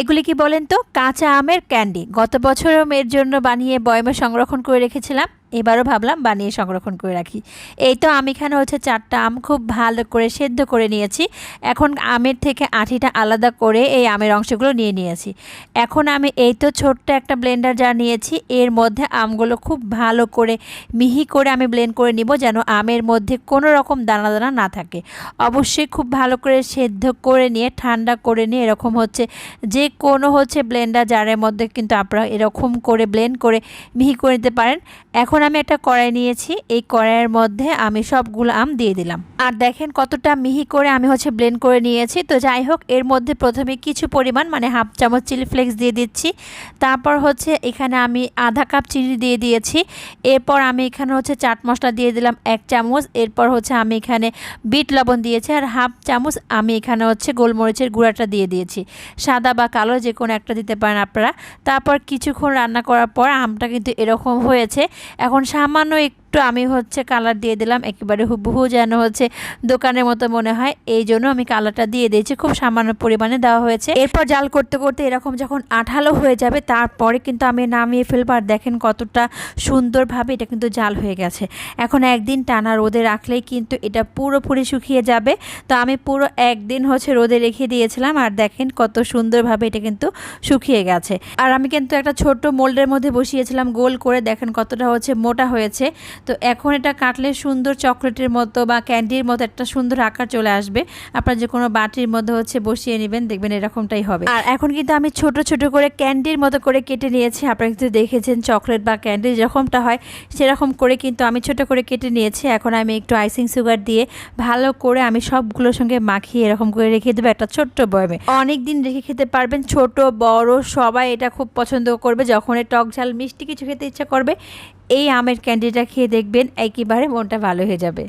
এগুলি কি বলেন তো? কাঁচা আমের ক্যান্ডি। গত বছরও মেয়ের জন্য বানিয়ে বয়মে সংরক্ষণ করে রেখেছিলাম। এবারও ভাবলাম বানিয়ে সংরক্ষণ করে রাখি। এই তো আমি এখানে হচ্ছে চারটা আম খুব ভালো করে সেদ্ধ করে নিয়েছি। এখন আমের থেকে আঠিটা আলাদা করে এই আমের অংশগুলো নিয়ে নিয়েছি। এখন আমি এই তো ছোট্ট একটা ব্লেন্ডার যা নিয়েছি। এর মধ্যে আমগুলো খুব ভালো করে মিহি করে আমি ব্লেন্ড করে নিব যেন আমের মধ্যে কোনো রকম দানা দানা না থাকে। অবশ্যই খুব ভালো করে সেদ্ধ করে নিয়ে, ঠান্ডা করে নিয়ে এরকম হচ্ছে যে কোনো হচ্ছে ব্লেন্ডার জারের মধ্যে কিন্তু আপনারা এরকম করে ব্লেন্ড করে মিহি করে নিতে পারেন। এখন আমি একটা কড়াই নিয়েছি, এই কড়াইয়ের মধ্যে আমি সবগুলো আম দিয়ে দিলাম। আর দেখেন কতটা মিহি করে আমি হচ্ছে ব্লেন্ড করে নিয়েছি। তো যাই হোক, এর মধ্যে প্রথমে কিছু পরিমাণ মানে হাফ চামচ চিলি ফ্লেক্স দিয়ে দিচ্ছি। তারপর হচ্ছে এখানে আমি আধা কাপ চিনি দিয়ে দিয়েছি। এরপর আমি এখানে হচ্ছে চাট মশলা দিয়ে দিলাম এক চামচ। এরপর হচ্ছে আমি এখানে বিট লবণ দিয়েছি আর হাফ চামচ আমি এখানে হচ্ছে গোলমরিচের গুঁড়াটা দিয়ে দিয়েছি। সাদা বা কালো যে কোনো একটা দিতে পারেন আপনারা। তারপর কিছুক্ষণ রান্না করার পর আমটা কিন্তু এরকম হয়েছে। এখন সামান্য একটু আমি হচ্ছে কালার দিয়ে দিলাম, একেবারে হুবহু যেন হচ্ছে দোকানের মতো মনে হয়। এই জন্য আমি কালারটা দিয়ে দিয়েছি, খুব সামান্য পরিমাণে দেওয়া হয়েছে। এরপর জাল করতে করতে এরকম যখন আঠালো হয়ে যাবে, তারপরে কিন্তু আমি নামিয়ে ফেলব। আর দেখেন কতটা সুন্দরভাবে এটা কিন্তু জাল হয়ে গেছে। এখন একদিন টানা রোদে রাখলেই কিন্তু এটা পুরোপুরি শুকিয়ে যাবে। তো আমি পুরো একদিন হচ্ছে রোদে রেখে দিয়েছিলাম, আর দেখেন কত সুন্দরভাবে এটা কিন্তু শুকিয়ে গেছে। আর আমি কিন্তু একটা ছোট্ট মোল্ডের মধ্যে বসিয়েছিলাম, গোল করে। দেখেন কতটা হচ্ছে মোটা হয়েছে। তো এখন এটা কাটলে সুন্দর চকলেটের মতো বা ক্যান্ডির মতো একটা সুন্দর আকার চলে আসবে। আপনার যে কোনো বাটির মধ্যে হচ্ছে বসিয়ে নেবেন, দেখবেন এরকমটাই হবে। আর এখন কিন্তু আমি ছোট ছোট করে ক্যান্ডির মতো করে কেটে নিয়েছি। আপনারা কিন্তু দেখেছেন চকলেট বা ক্যান্ডি যেরকমটা হয়, সেরকম করে কিন্তু আমি ছোট করে কেটে নিয়েছি। এখন আমি একটু আইসিং সুগার দিয়ে ভালো করে আমি সবগুলোর সঙ্গে মাখিয়ে এরকম করে রেখে দেবো একটা ছোট্ট বয়মে। অনেক দিন রেখে খেতে পারবেন, ছোট, বড়, সবাই এটা খুব পছন্দ করবে। যখন টক ঝাল মিষ্টি কিছু খেতে ইচ্ছা করবে এই আমের ক্যান্ডিটা খেয়ে দেখবেন একেবারে মনটা ভালো হয়ে যাবে।